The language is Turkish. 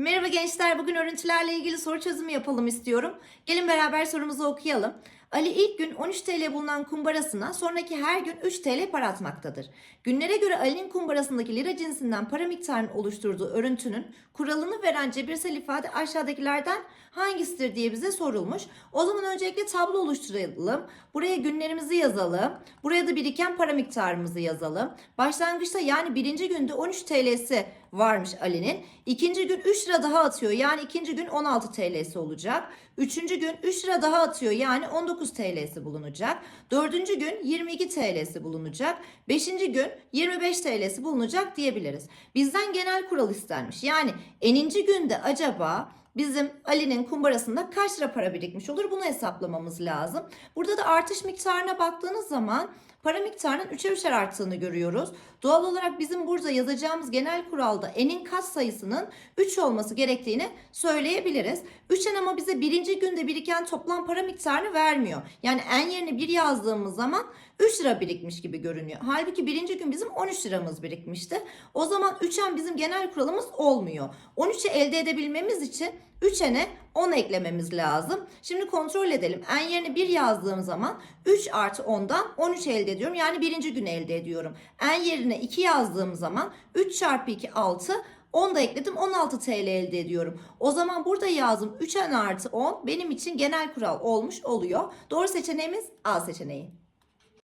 Merhaba gençler, bugün örüntülerle ilgili soru çözümü yapalım istiyorum. Gelin beraber sorumuzu okuyalım. Ali ilk gün 13 TL bulunan kumbarasına sonraki her gün 3 TL para atmaktadır. Günlere göre Ali'nin kumbarasındaki lira cinsinden para miktarının oluşturduğu örüntünün kuralını veren cebirsel ifade aşağıdakilerden hangisidir diye bize sorulmuş. O zaman öncelikle tablo oluşturalım. Buraya günlerimizi yazalım. Buraya da biriken para miktarımızı yazalım. Başlangıçta yani birinci günde 13 TL'si varmış Ali'nin. İkinci gün 3 lira daha atıyor. Yani ikinci gün 16 TL'si olacak. Üçüncü gün 3 lira daha atıyor. Yani 19 TL'si bulunacak. Dördüncü gün 22 TL'si bulunacak. Beşinci gün 25 TL'si bulunacak diyebiliriz. Bizden genel kural istenmiş. Yani eninci günde acaba bizim Ali'nin kumbarasında kaç lira para birikmiş olur bunu hesaplamamız lazım. Burada da artış miktarına baktığınız zaman para miktarının 3'er 3'er arttığını görüyoruz. Doğal olarak bizim burada yazacağımız genel kuralda enin kat sayısının 3 olması gerektiğini söyleyebiliriz. 3'en ama bize birinci günde biriken toplam para miktarını vermiyor. Yani en yerine 1 yazdığımız zaman 3 lira birikmiş gibi görünüyor. Halbuki birinci gün bizim 13 liramız birikmişti. O zaman 3'en bizim genel kuralımız olmuyor. 13'ü elde edebilmemiz için 3'ene 10 eklememiz lazım. Şimdi kontrol edelim. En yerine 1 yazdığım zaman 3 artı 10'dan 13 elde ediyorum. Yani birinci gün elde ediyorum. En yerine 2 yazdığım zaman 3 çarpı 2 6 10 da ekledim 16 TL elde ediyorum. O zaman burada yazdım 3'en artı 10 benim için genel kural olmuş oluyor. Doğru seçeneğimiz A seçeneği.